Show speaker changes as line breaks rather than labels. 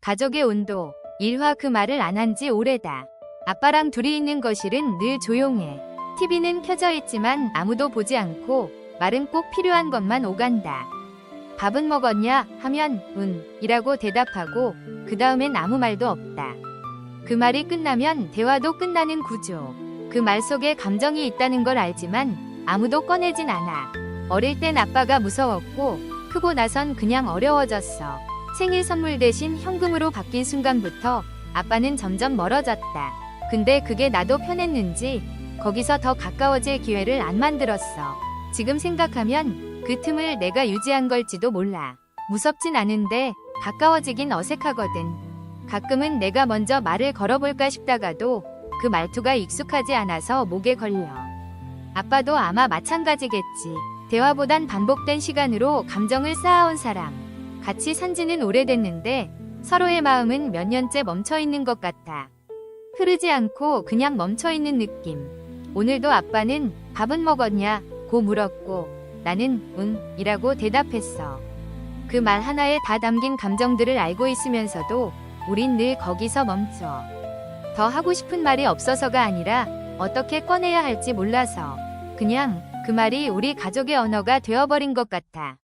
가족의 온도. 일화 그 말을 안 한 지 오래다. 아빠랑 둘이 있는 거실은 늘 조용해. TV는 켜져 있지만 아무도 보지 않고 말은 꼭 필요한 것만 오간다. 밥은 먹었냐? 하면 응 이라고 대답하고 그 다음엔 아무 말도 없다. 그 말이 끝나면 대화도 끝나는 구조. 그 말 속에 감정이 있다는 걸 알지만 아무도 꺼내진 않아. 어릴 땐 아빠가 무서웠고 크고 나선 그냥 어려워졌어. 생일 선물 대신 현금으로 바뀐 순간부터 아빠는 점점 멀어졌다. 근데 그게 나도 편했는지 거기서 더 가까워질 기회를 안 만들었어. 지금 생각하면 그 틈을 내가 유지한 걸지도 몰라. 무섭진 않은데 가까워지긴 어색하거든. 가끔은 내가 먼저 말을 걸어볼까 싶다가도 그 말투가 익숙하지 않아서 목에 걸려. 아빠도 아마 마찬가지겠지. 대화보단 반복된 시간으로 감정을 쌓아온 사람. 같이 산 지는 오래됐는데 서로의 마음은 몇 년째 멈춰 있는 것 같아. 흐르지 않고 그냥 멈춰 있는 느낌. 오늘도 아빠는 밥은 먹었냐? 고 물었고 나는 응 이라고 대답했어. 그 말 하나에 다 담긴 감정들을 알고 있으면서도 우린 늘 거기서 멈춰. 더 하고 싶은 말이 없어서가 아니라 어떻게 꺼내야 할지 몰라서 그냥 그 말이 우리 가족의 언어가 되어버린 것 같아.